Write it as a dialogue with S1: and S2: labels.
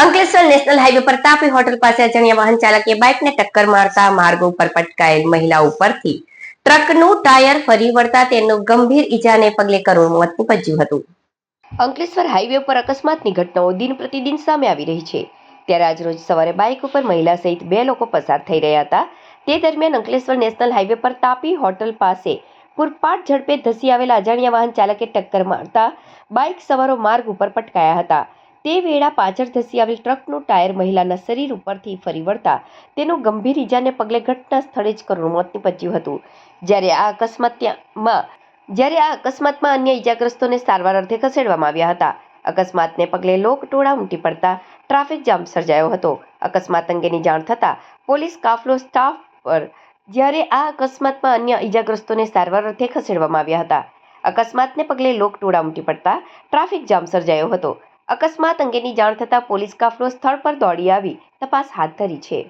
S1: Ankleshwar national highway પર Tapi hotel પાસે અજાણ્યા વાહન ચાલકે બાઇકને ટક્કર મારતા માર્ગ ઉપર પટકાયેલ મહિલા ઉપરથી ટ્રકનું ટાયર ફરી વળતા તેનું ગંભીર ઈજાને પગલે કરુણ મોત નીપજ્યું હતું. અંકલેશ્વર હાઈવે પર અકસ્માતની ઘટનાઓ દિન પ્રતિદિન સામે આવી રહી છે. ત્યારે આજરોજ સવારે બાઇક ઉપર મહિલા સહિત બે લોકો પસાર થઈ રહ્યા હતા. તે દરમિયાન અંકલેશ્વર નેશનલ હાઈવે પર તાપી હોટલ પાસે પૂરપાટ ઝડપે ધસી આવેલા અજાણ્યા વાહન ચાલકે ટક્કર મારતા બાઇક સવારો માર્ગ ઉપર પટકાયા હતા. તે વેળા પાછળ ધસી આવેલ ટ્રકનું ટાયર મહિલાના શરીર ઉપરથી ફરી વળતા તેનું ગંભીર ઈજાને પગલે ઘટના સ્થળે જ કરુણ મોત નીપજ્યું હતું. જ્યારે આ અકસ્માતમાં, જ્યારે આ અકસ્માતમાં અન્ય ઈજાગ્રસ્તોને સારવાર અર્થે ખસેડવામાં આવ્યા હતા. અકસ્માતને પગલે લોકટોળા ઉમટી પડતા ટ્રાફિક જામ સર્જાયો હતો. અકસ્માત અંગેની જાણ થતાં પોલીસ કાફલો સ્ટાફ પર જ્યારે આ અકસ્માતમાં અન્ય ઈજાગ્રસ્તોને સારવાર અર્થે ખસેડવામાં આવ્યા હતા. અકસ્માતને પગલે લોકટોળા ઉમટી પડતા ટ્રાફિક જામ સર્જાયો હતો. અકસ્માત અંગેની જાણ થતાં પોલીસ કાફલો સ્થળ પર દોડી આવી. તપાસ હાથ ધરી છે.